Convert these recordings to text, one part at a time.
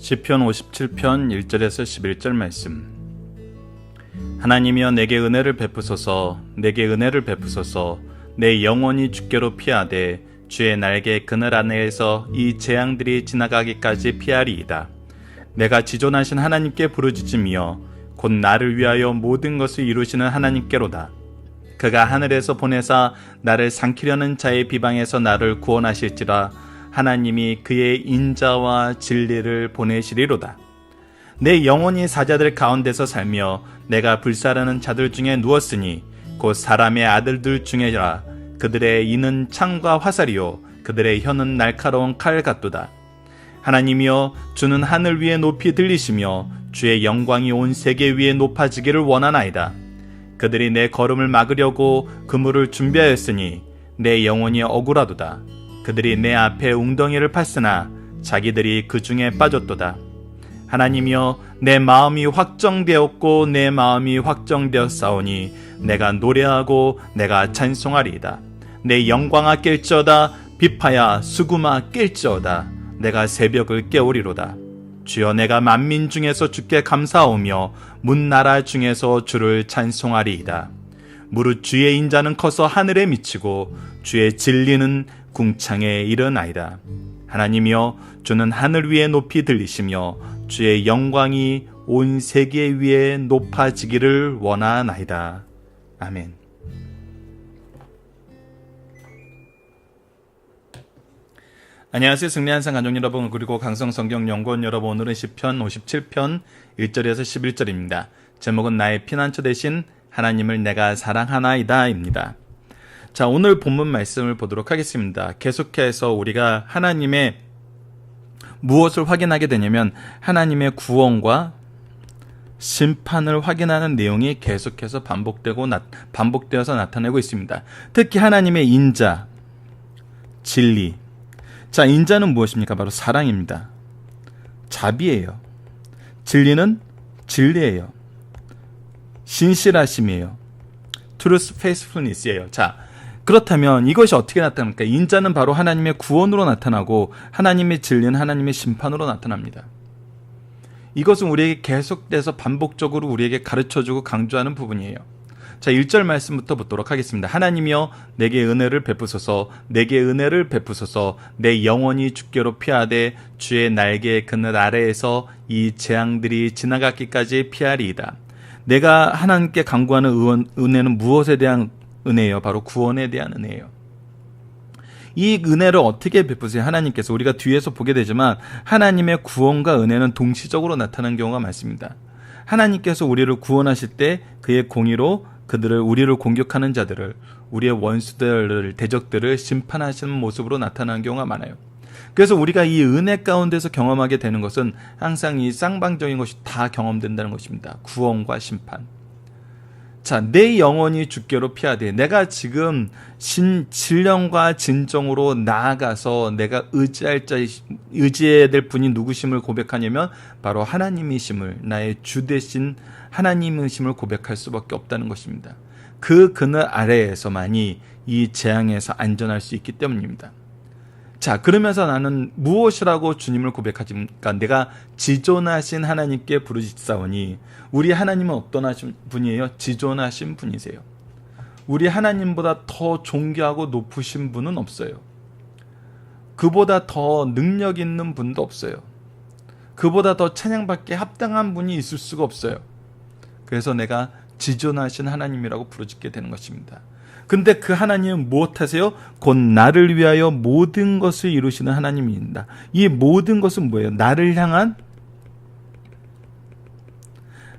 시편 57편 1절에서 11절 말씀. 하나님이여 내게 은혜를 베푸소서 내게 은혜를 베푸소서. 내 영혼이 주께로 피하되 주의 날개 그늘 안에서 이 재앙들이 지나가기까지 피하리이다. 내가 지존하신 하나님께 부르짖으며 곧 나를 위하여 모든 것을 이루시는 하나님께로다. 그가 하늘에서 보내사 나를 삼키려는 자의 비방에서 나를 구원하실지라 하나님이 그의 인자와 진리를 보내시리로다. 내 영혼이 사자들 가운데서 살며 내가 불사르는 자들 중에 누웠으니 곧 사람의 아들들 중에라 그들의 이는 창과 화살이요 그들의 혀는 날카로운 칼 같도다. 하나님이여 주는 하늘 위에 높이 들리시며 주의 영광이 온 세계 위에 높아지기를 원하나이다. 그들이 내 걸음을 막으려고 그물을 준비하였으니 내 영혼이 억울하도다. 그들이 내 앞에 웅덩이를 팠으나 자기들이 그 중에 빠졌도다. 하나님이여 내 마음이 확정되었고 내 마음이 확정되었사오니 내가 노래하고 내가 찬송하리이다. 내 영광아 깰지어다 비파야 수구마 깰지어다 내가 새벽을 깨우리로다. 주여 내가 만민 중에서 주께 감사하오며 문나라 중에서 주를 찬송하리이다. 무릇 주의 인자는 커서 하늘에 미치고 주의 진리는 궁창에 이르나이다. 하나님이여 주는 하늘 위에 높이 들리시며 주의 영광이 온 세계 위에 높아지기를 원하나이다. 아멘. 안녕하세요. 승리한상 가족 여러분 그리고 강성 성경 연구원 여러분 오늘은 10편 57편 1절에서 11절입니다. 제목은 나의 피난처 대신 하나님을 내가 사랑하나이다입니다. 자, 오늘 본문 말씀을 보도록 하겠습니다. 계속해서 우리가 하나님의 무엇을 확인하게 되냐면 하나님의 구원과 심판을 확인하는 내용이 계속해서 반복되고 나, 반복되어서 나타내고 있습니다. 특히 하나님의 인자, 진리, 자, 인자는 무엇입니까? 바로 사랑입니다. 자비예요. 진리는 진리예요. 신실하심이에요. truth faithfulness예요. 자, 그렇다면 이것이 어떻게 나타납니까? 인자는 바로 하나님의 구원으로 나타나고 하나님의 진리는 하나님의 심판으로 나타납니다. 이것은 우리에게 계속돼서 반복적으로 우리에게 가르쳐주고 강조하는 부분이에요. 자, 1절 말씀부터 보도록 하겠습니다. 하나님이여 내게 은혜를 베푸소서 내게 은혜를 베푸소서 내 영혼이 주께로 피하되 주의 날개 그늘 아래에서 이 재앙들이 지나가기까지 피하리이다. 내가 하나님께 강구하는 은혜는 무엇에 대한 은혜예요? 바로 구원에 대한 은혜예요. 이 은혜를 어떻게 베푸세요? 하나님께서 우리가 뒤에서 보게 되지만 하나님의 구원과 은혜는 동시적으로 나타나는 경우가 많습니다. 하나님께서 우리를 구원하실 때 그의 공의로 그들을 우리를 공격하는 자들을 우리의 원수들을 대적들을 심판하시는 모습으로 나타나는 경우가 많아요. 그래서 우리가 이 은혜 가운데서 경험하게 되는 것은 항상 이 쌍방적인 것이 다 경험된다는 것입니다. 구원과 심판. 자, 내 영혼이 주께로 피하되 내가 지금 신 신령과 진정으로 나아가서 내가 의지할 자 의지해야 될 분이 누구심을 고백하냐면 바로 하나님이심을 나의 주 대신 하나님이심을 고백할 수밖에 없다는 것입니다. 그 그늘 아래에서만이 이 재앙에서 안전할 수 있기 때문입니다. 자, 그러면서 나는 무엇이라고 주님을 고백하지까 내가 지존하신 하나님께 부르짖사오니 우리 하나님은 어떤 하신 분이에요? 지존하신 분이세요. 우리 하나님보다 더 존귀하고 높으신 분은 없어요. 그보다 더 능력 있는 분도 없어요. 그보다 더 찬양받게 합당한 분이 있을 수가 없어요. 그래서 내가 지존하신 하나님이라고 부르짖게 되는 것입니다. 근데 그 하나님은 무엇 하세요? 곧 나를 위하여 모든 것을 이루시는 하나님입니다. 이 모든 것은 뭐예요? 나를 향한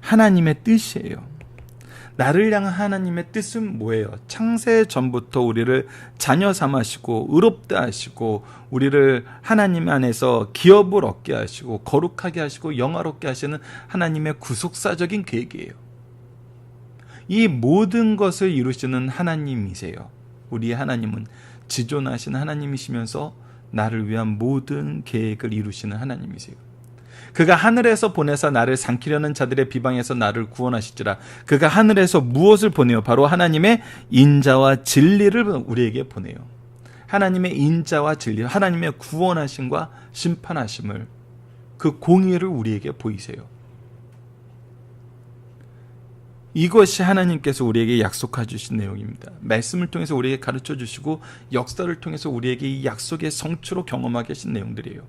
하나님의 뜻이에요. 나를 향한 하나님의 뜻은 뭐예요? 창세 전부터 우리를 자녀 삼으시고 의롭다 하시고 우리를 하나님 안에서 기업을 얻게 하시고 거룩하게 하시고 영화롭게 하시는 하나님의 구속사적인 계획이에요. 이 모든 것을 이루시는 하나님이세요. 우리 하나님은 지존하신 하나님이시면서 나를 위한 모든 계획을 이루시는 하나님이세요. 그가 하늘에서 보내사 나를 삼키려는 자들의 비방에서 나를 구원하시지라. 그가 하늘에서 무엇을 보내요? 바로 하나님의 인자와 진리를 우리에게 보내요. 하나님의 인자와 진리, 하나님의 구원하심과 심판하심을 그 공의를 우리에게 보이세요. 이것이 하나님께서 우리에게 약속해 주신 내용입니다. 말씀을 통해서 우리에게 가르쳐 주시고 역사를 통해서 우리에게 이 약속의 성취로 경험하게 하신 내용들이에요.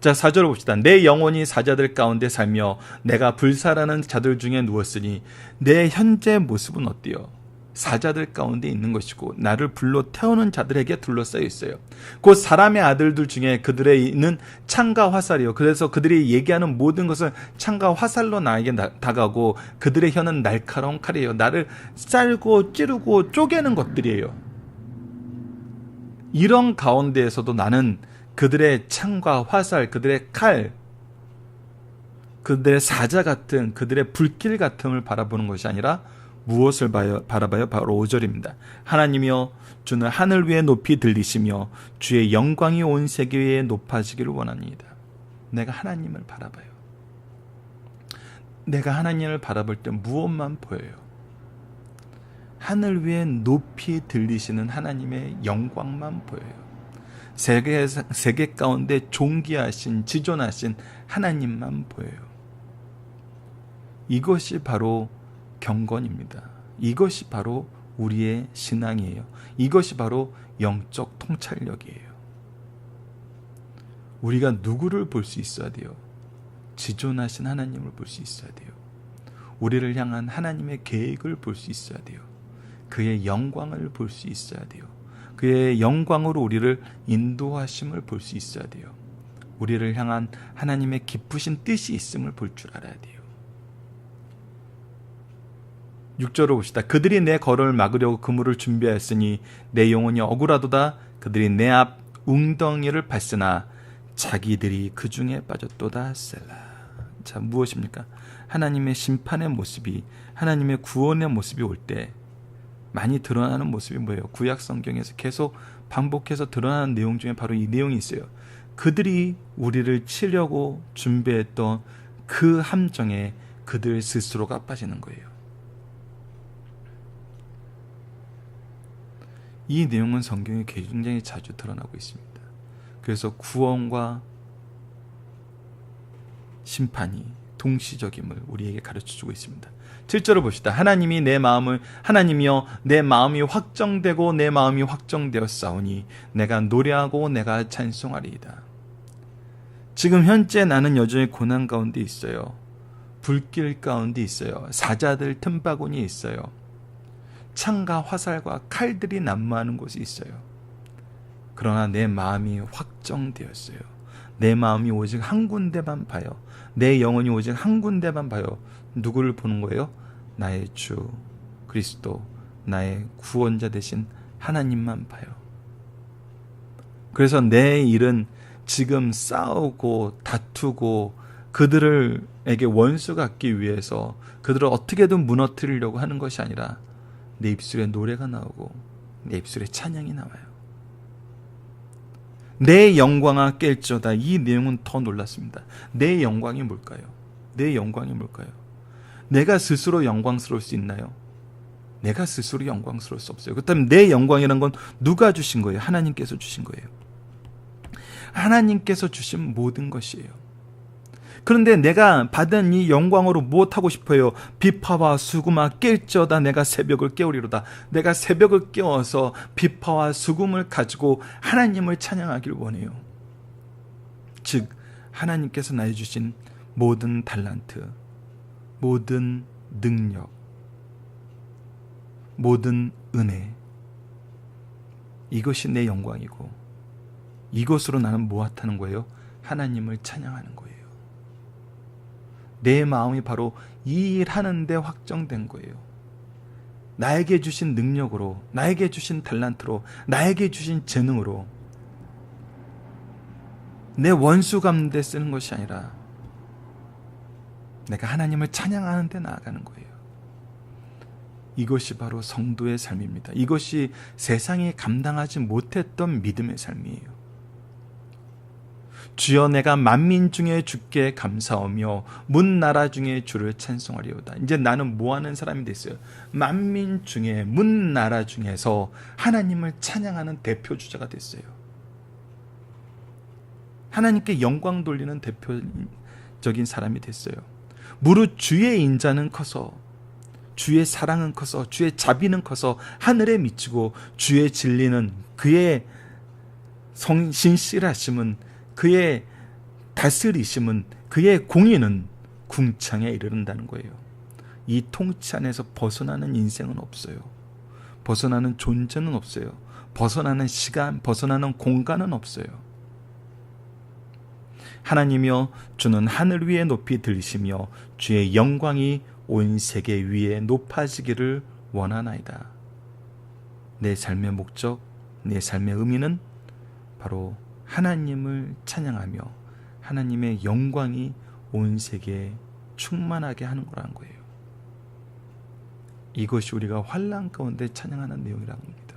자, 4절을 봅시다. 내 영혼이 사자들 가운데 살며 내가 불사라는 자들 중에 누웠으니 내 현재 모습은 어때요? 사자들 가운데 있는 것이고 나를 불러 태우는 자들에게 둘러싸여 있어요. 곧 사람의 아들들 중에 그들의 있는 창과 화살이요. 그래서 그들이 얘기하는 모든 것은 창과 화살로 나에게 나, 다가고 그들의 혀는 날카로운 칼이에요. 나를 쌀고 찌르고 쪼개는 것들이에요. 이런 가운데에서도 나는 그들의 창과 화살, 그들의 칼, 그들의 사자 같은 그들의 불길 같음을 바라보는 것이 아니라 무엇을 봐요, 바라봐요? 바로 5절입니다. 하나님이여 주는 하늘 위에 높이 들리시며 주의 영광이 온 세계 위에 높아지기를 원합니다. 내가 하나님을 바라봐요. 내가 하나님을 바라볼 때 무엇만 보여요? 하늘 위에 높이 들리시는 하나님의 영광만 보여요. 세계, 세계 가운데 존귀하신, 지존하신 하나님만 보여요. 이것이 바로 경건입니다. 이것이 바로 우리의 신앙이에요. 이것이 바로 영적 통찰력이에요. 우리가 누구를 볼 수 있어야 돼요? 지존하신 하나님을 볼 수 있어야 돼요. 우리를 향한 하나님의 계획을 볼 수 있어야 돼요. 그의 영광을 볼 수 있어야 돼요. 그의 영광으로 우리를 인도하심을 볼 수 있어야 돼요. 우리를 향한 하나님의 기쁘신 뜻이 있음을 볼 줄 알아야 돼요. 6절을 봅시다. 그들이 내 걸음을 막으려고 그물을 준비하였으니 내 영혼이 억울하도다. 그들이 내 앞 웅덩이를 봤으나 자기들이 그 중에 빠졌도다. 셀라. 자, 무엇입니까? 하나님의 심판의 모습이 하나님의 구원의 모습이 올 때 많이 드러나는 모습이 뭐예요? 구약 성경에서 계속 반복해서 드러나는 내용 중에 바로 이 내용이 있어요. 그들이 우리를 치려고 준비했던 그 함정에 그들 스스로가 빠지는 거예요. 이 내용은 성경에 굉장히 자주 드러나고 있습니다. 그래서 구원과 심판이 동시적임을 우리에게 가르쳐 주고 있습니다. 7절을 봅시다. 하나님이 내 마음을 하나님이여 내 마음이 확정되고 내 마음이 확정되었사오니 내가 노래하고 내가 찬송하리이다. 지금 현재 나는 여전히 고난 가운데 있어요. 불길 가운데 있어요. 사자들 틈바구니에 있어요. 창과 화살과 칼들이 난무하는 곳이 있어요. 그러나 내 마음이 확정되었어요. 내 마음이 오직 한 군데만 봐요. 내 영혼이 오직 한 군데만 봐요. 누구를 보는 거예요? 나의 주 그리스도, 나의 구원자 되신 하나님만 봐요. 그래서 내 일은 지금 싸우고 다투고 그들을에게 원수 갖기 위해서 그들을 어떻게든 무너뜨리려고 하는 것이 아니라 내 입술에 노래가 나오고 내 입술에 찬양이 나와요. 내 영광아 깰지어다 이 내용은 더 놀랐습니다. 내 영광이 뭘까요? 내 영광이 뭘까요? 내가 스스로 영광스러울 수 있나요? 내가 스스로 영광스러울 수 없어요. 그렇다면 내 영광이란 건 누가 주신 거예요? 하나님께서 주신 거예요. 하나님께서 주신 모든 것이에요. 그런데 내가 받은 이 영광으로 무엇하고 싶어요? 비파와 수금아 깰지어다 내가 새벽을 깨우리로다. 내가 새벽을 깨워서 비파와 수금을 가지고 하나님을 찬양하길 원해요. 즉 하나님께서 나에 주신 모든 달란트, 모든 능력, 모든 은혜 이것이 내 영광이고 이것으로 나는 무엇하는 거예요? 하나님을 찬양하는 거예요. 내 마음이 바로 이 일 하는데 확정된 거예요. 나에게 주신 능력으로, 나에게 주신 달란트로, 나에게 주신 재능으로 내 원수 갚는데 쓰는 것이 아니라 내가 하나님을 찬양하는 데 나아가는 거예요. 이것이 바로 성도의 삶입니다. 이것이 세상이 감당하지 못했던 믿음의 삶이에요. 주여 내가 만민 중에 주께 감사하며 문 나라 중에 주를 찬송하리오다. 이제 나는 뭐 하는 사람이 됐어요? 만민 중에 문 나라 중에서 하나님을 찬양하는 대표 주자가 됐어요. 하나님께 영광 돌리는 대표적인 사람이 됐어요. 무릇 주의 인자는 커서 주의 사랑은 커서 주의 자비는 커서 하늘에 미치고 주의 진리는 그의 성 신실하심은 그의 다스리심은 그의 공의는 궁창에 이르른다는 거예요. 이 통치 안에서 벗어나는 인생은 없어요. 벗어나는 존재는 없어요. 벗어나는 시간, 벗어나는 공간은 없어요. 하나님이여 주는 하늘 위에 높이 들리시며 주의 영광이 온 세계 위에 높아지기를 원하나이다. 내 삶의 목적, 내 삶의 의미는 바로 하나님을 찬양하며 하나님의 영광이 온 세계에 충만하게 하는 거라는 거예요. 이것이 우리가 환란 가운데 찬양하는 내용이라는 겁니다.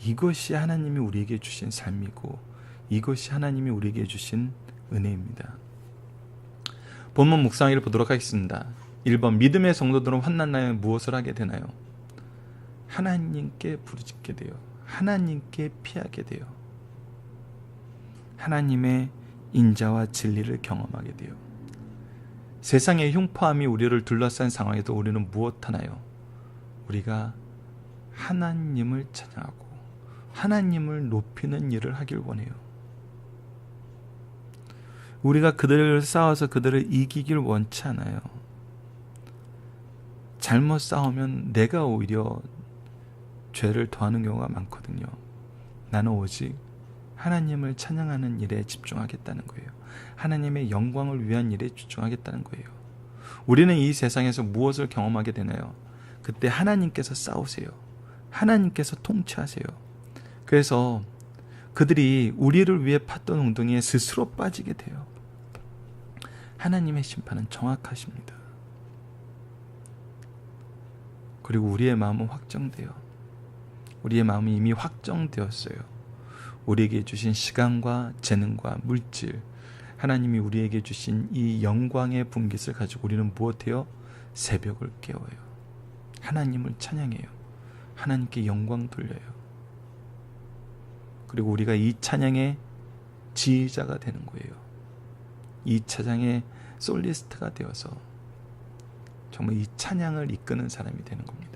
이것이 하나님이 우리에게 주신 삶이고 이것이 하나님이 우리에게 주신 은혜입니다. 본문 묵상을 보도록 하겠습니다. 1번 믿음의 성도들은 환난 날에 무엇을 하게 되나요? 하나님께 부르짖게 돼요. 하나님께 피하게 돼요. 하나님의 인자와 진리를 경험하게 돼요. 세상의 흉포함이 우리를 둘러싼 상황에도 우리는 무엇 하나요? 우리가 하나님을 찬양하고 하나님을 높이는 일을 하길 원해요. 우리가 그들을 싸워서 그들을 이기길 원치 않아요. 잘못 싸우면 내가 오히려 죄를 더하는 경우가 많거든요. 나는 오직 하나님을 찬양하는 일에 집중하겠다는 거예요. 하나님의 영광을 위한 일에 집중하겠다는 거예요. 우리는 이 세상에서 무엇을 경험하게 되나요? 그때 하나님께서 싸우세요. 하나님께서 통치하세요. 그래서 그들이 우리를 위해 팠던 웅덩이에 스스로 빠지게 돼요. 하나님의 심판은 정확하십니다. 그리고 우리의 마음은 확정돼요. 우리의 마음이 이미 확정되었어요. 우리에게 주신 시간과 재능과 물질, 하나님이 우리에게 주신 이 영광의 분깃을 가지고 우리는 무엇해요? 새벽을 깨워요. 하나님을 찬양해요. 하나님께 영광 돌려요. 그리고 우리가 이 찬양의 지휘자가 되는 거예요. 이 찬양의 솔리스트가 되어서 정말 이 찬양을 이끄는 사람이 되는 겁니다.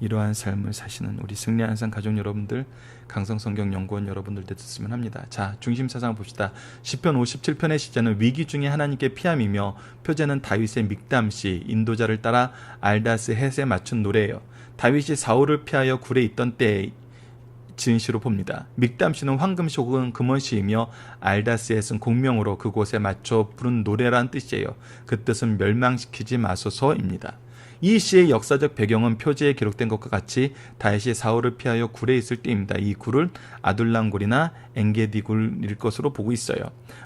이러한 삶을 사시는 우리 승리한산 가족 여러분들, 강성 성경 연구원 여러분들 됐으면 합니다. 자, 중심 사상 봅시다. 10편 57편의 시제는 위기 중에 하나님께 피함이며 표제는 다윗의 믹담시 인도자를 따라 알다스 헷에 맞춘 노래예요. 다윗이 사울을 피하여 굴에 있던 때에 지은 시로 봅니다. 믹담시는 황금시 혹은 금원시이며 알다스에는 공명으로 그곳에 맞춰 부른 노래란 뜻이에요. 그 뜻은 멸망시키지 마소서입니다. 이 시의 역사적 배경은 표지에 기록된 것과 같이 다윗이 사울을 피하여 굴에 있을 때입니다. 이 굴은 아둘람굴이나 엥게디굴일 것으로 보고 있어요.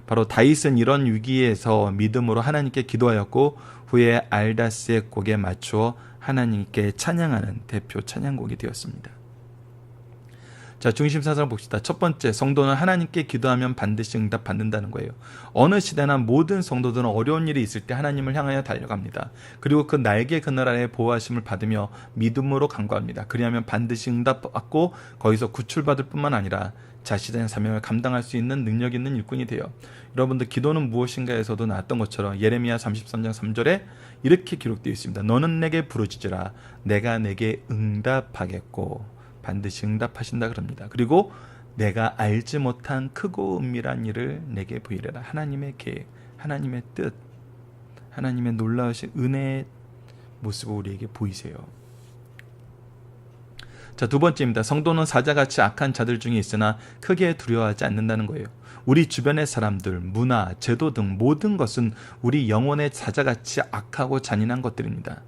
바로 다윗은 이런 위기에서 믿음으로 하나님께 기도하였고 후에 알다스의 곡에 맞추어 하나님께 찬양하는 대표 찬양곡이 되었습니다. 자, 중심 사상 봅시다. 첫 번째, 성도는 하나님께 기도하면 반드시 응답 받는다는 거예요. 어느 시대나 모든 성도들은 어려운 일이 있을 때 하나님을 향하여 달려갑니다. 그리고 그 날개 그늘 아래 보호하심을 받으며 믿음으로 간구합니다. 그리하면 반드시 응답 받고 거기서 구출받을 뿐만 아니라 자신의 사명을 감당할 수 있는 능력 있는 일꾼이 돼요. 여러분들 기도는 무엇인가에서도 나왔던 것처럼 예레미야 33장 3절에 이렇게 기록되어 있습니다. 너는 내게 부르짖으라 내가 내게 응답하겠고 반드시 응답하신다 그럽니다. 그리고 내가 알지 못한 크고 은밀한 일을 내게 보이려라. 하나님의 계획, 하나님의 뜻, 하나님의 놀라우신 은혜의 모습을 우리에게 보이세요. 자, 두 번째입니다. 성도는 사자같이 악한 자들 중에 있으나 크게 두려워하지 않는다는 거예요. 우리 주변의 사람들, 문화, 제도 등 모든 것은 우리 영혼의 사자같이 악하고 잔인한 것들입니다.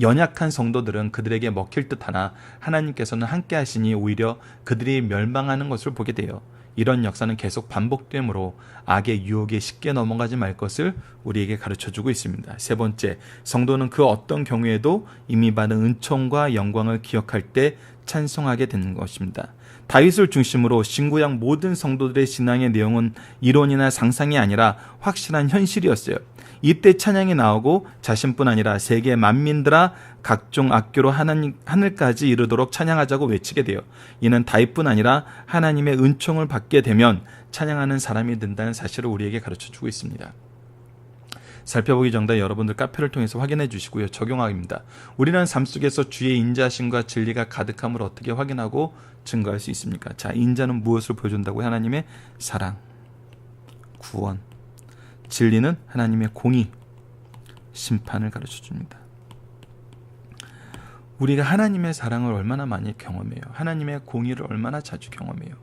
연약한 성도들은 그들에게 먹힐 듯하나 하나님께서는 함께 하시니 오히려 그들이 멸망하는 것을 보게 돼요. 이런 역사는 계속 반복되므로 악의 유혹에 쉽게 넘어가지 말 것을 우리에게 가르쳐 주고 있습니다. 세 번째, 성도는 그 어떤 경우에도 이미 받은 은총과 영광을 기억할 때 찬송하게 되는 것입니다. 다윗을 중심으로 신구약 모든 성도들의 신앙의 내용은 이론이나 상상이 아니라 확실한 현실이었어요. 이때 찬양이 나오고 자신뿐 아니라 세계 만민들아 각종 악교로 하나님, 하늘까지 이르도록 찬양하자고 외치게 돼요. 이는 다윗뿐 아니라 하나님의 은총을 받게 되면 찬양하는 사람이 된다는 사실을 우리에게 가르쳐 주고 있습니다. 살펴보기 전에 여러분들 카페를 통해서 확인해 주시고요. 적용하기입니다. 우리는 삶 속에서 주의 인자심과 진리가 가득함을 어떻게 확인하고 증거할 수 있습니까? 자, 인자는 무엇을 보여준다고요? 하나님의 사랑, 구원, 진리는 하나님의 공의, 심판을 가르쳐 줍니다. 우리가 하나님의 사랑을 얼마나 많이 경험해요. 하나님의 공의를 얼마나 자주 경험해요.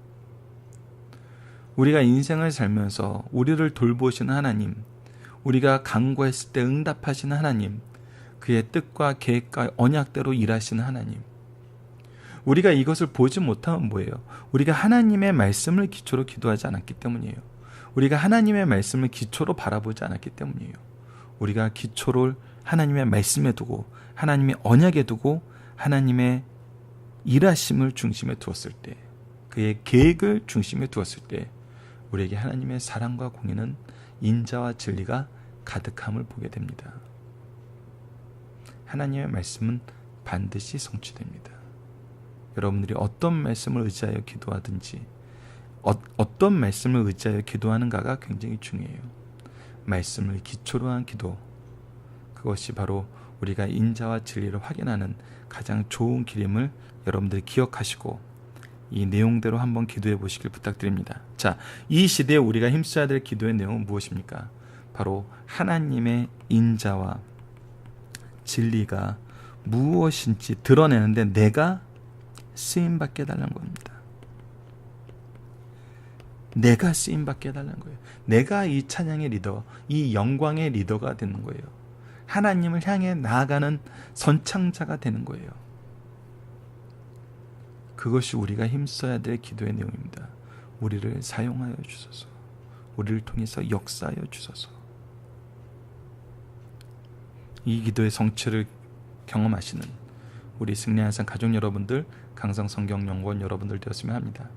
우리가 인생을 살면서 우리를 돌보시는 하나님, 우리가 간구했을 때 응답하시는 하나님, 그의 뜻과 계획과 언약대로 일하시는 하나님. 우리가 이것을 보지 못하면 뭐예요? 우리가 하나님의 말씀을 기초로 기도하지 않았기 때문이에요. 우리가 하나님의 말씀을 기초로 바라보지 않았기 때문이에요. 우리가 기초를 하나님의 말씀에 두고 하나님의 언약에 두고 하나님의 일하심을 중심에 두었을 때 그의 계획을 중심에 두었을 때 우리에게 하나님의 사랑과 공의는 인자와 진리가 가득함을 보게 됩니다. 하나님의 말씀은 반드시 성취됩니다. 여러분들이 어떤 말씀을 의지하여 기도하든지 어, 어떤 말씀을 의지하여 기도하는가가 굉장히 중요해요. 말씀을 기초로 한 기도 그것이 바로 우리가 인자와 진리를 확인하는 가장 좋은 길임을 여러분들이 기억하시고 이 내용대로 한번 기도해 보시길 부탁드립니다. 자, 이 시대에 우리가 힘써야 될 기도의 내용은 무엇입니까? 바로 하나님의 인자와 진리가 무엇인지 드러내는데 내가 쓰임 받게 해달라는 겁니다. 내가 쓰임 받게 해달라는 거예요. 내가 이 찬양의 리더, 이 영광의 리더가 되는 거예요. 하나님을 향해 나아가는 선창자가 되는 거예요. 그것이 우리가 힘써야 될 기도의 내용입니다. 우리를 사용하여 주소서. 우리를 통해서 역사하여 주소서. 이 기도의 성취를 경험하시는 우리 승리한산 가족 여러분들, 강성 성경 연구원 여러분들 되었으면 합니다.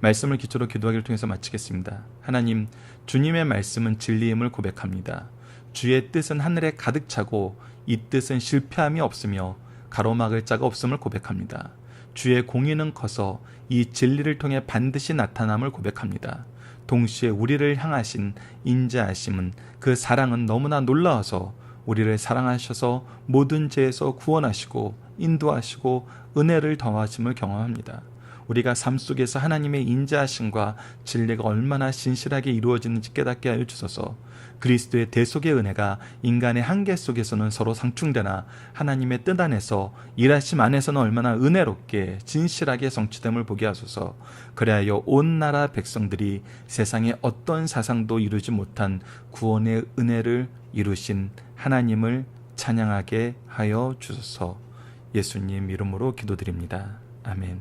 말씀을 기초로 기도하기를 통해서 마치겠습니다. 하나님, 주님의 말씀은 진리임을 고백합니다. 주의 뜻은 하늘에 가득 차고 이 뜻은 실패함이 없으며 가로막을 자가 없음을 고백합니다. 주의 공의는 커서 이 진리를 통해 반드시 나타남을 고백합니다. 동시에 우리를 향하신 인자하심은 그 사랑은 너무나 놀라워서 우리를 사랑하셔서 모든 죄에서 구원하시고 인도하시고 은혜를 더하심을 경험합니다. 우리가 삶 속에서 하나님의 인자하심과 진리가 얼마나 진실하게 이루어지는지 깨닫게 하여 주소서. 그리스도의 대속의 은혜가 인간의 한계 속에서는 서로 상충되나 하나님의 뜻 안에서 일하심 안에서는 얼마나 은혜롭게 진실하게 성취됨을 보게 하소서. 그래하여 온 나라 백성들이 세상에 어떤 사상도 이루지 못한 구원의 은혜를 이루신 하나님을 찬양하게 하여 주소서. 예수님 이름으로 기도드립니다. 아멘.